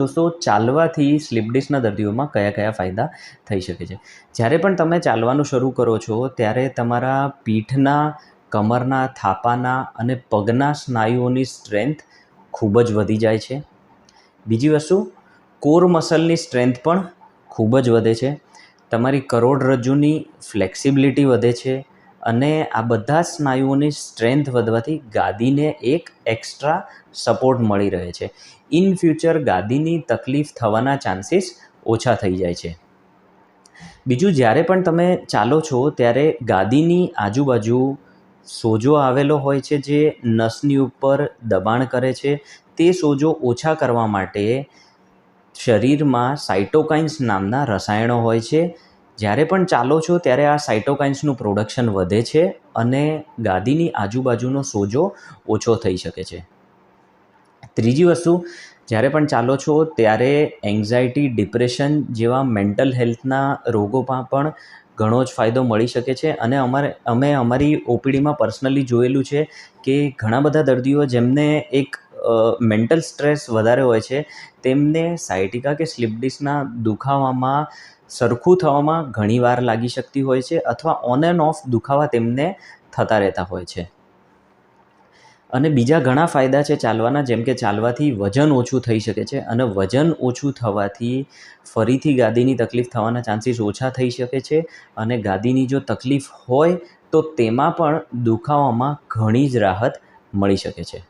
દોસ્તો ચાલવાથી સ્લીપ ડિસ્કના દર્દીઓમાં કયા કયા ફાયદા થઈ શકે છે? જ્યારે પણ તમે ચાલવાનું શરૂ કરો છો, ત્યારે તમારા પીઠના, કમરના, થાપાના અને પગના સ્નાયુઓની સ્ટ્રેન્થ ખૂબ જ વધી જાય છે. બીજી વસ્તુ, કોર મસલની સ્ટ્રેન્થ પણ ખૂબ જ વધે છે. તમારી કરોડરજ્જુની ફ્લેક્સિબિલિટી વધે છે. અને આ બધા સ્નાયુઓની સ્ટ્રેન્થ વધવાથી ગાદીને એક એક્સ્ટ્રા સપોર્ટ મળી રહે છે. ઇન ફ્યુચર ગાદીની તકલીફ થવાના ચાન્સીસ ઓછા થઈ જાય છે. બીજું, જ્યારે પણ તમે ચાલો છો, ત્યારે ગાદીની આજુબાજુ સોજો આવેલો હોય છે જે નસની ઉપર દબાણ કરે છે. તે સોજો ઓછા કરવા માટે શરીરમાં સાઇટોકાઇન્સ નામના રસાયણો હોય છે. જ્યારે પણ ચાલો છો ત્યારે આ સાઇટોકાઇન્સનું પ્રોડક્શન વધે છે અને ગાદીની આજુબાજુનો સોજો ઓછો થઈ શકે છે. ત્રીજી વસ્તુ, જ્યારે પણ ચાલો છો ત્યારે એન્ઝાયટી ડિપ્રેશન જેવા મેન્ટલ હેલ્થના રોગોમાં પણ ઘણો જ ફાયદો મળી શકે છે અને અમારે, અમે અમારી ઓપીડીમાં પર્સનલી જોયેલું છે કે ઘણા બધા દર્દીઓ જેમને એક મેન્ટલ સ્ટ્રેસ વધારે હોય છે તેમને સાયટિકા કે સ્લીપ ડિસ્કના દુખાવામાં સરખું થવામાં ઘણીવાર લાગી શકતી હોય છે અથવા ઓન એન્ડ ઓફ દુખાવા તેમને થતા રહેતા હોય છે. અને બીજા ઘણા ફાયદા છે ચાલવાના, જેમ કે ચાલવાથી વજન ઓછું થઈ શકે છે અને વજન ઓછું થવાથી ફરીથી ગાદીની તકલીફ થવાના ચાન્સીસ ઓછા થઈ શકે છે અને ગાદીની જો તકલીફ હોય તો તેમાં પણ દુખાવામાં ઘણી જ રાહત મળી શકે છે.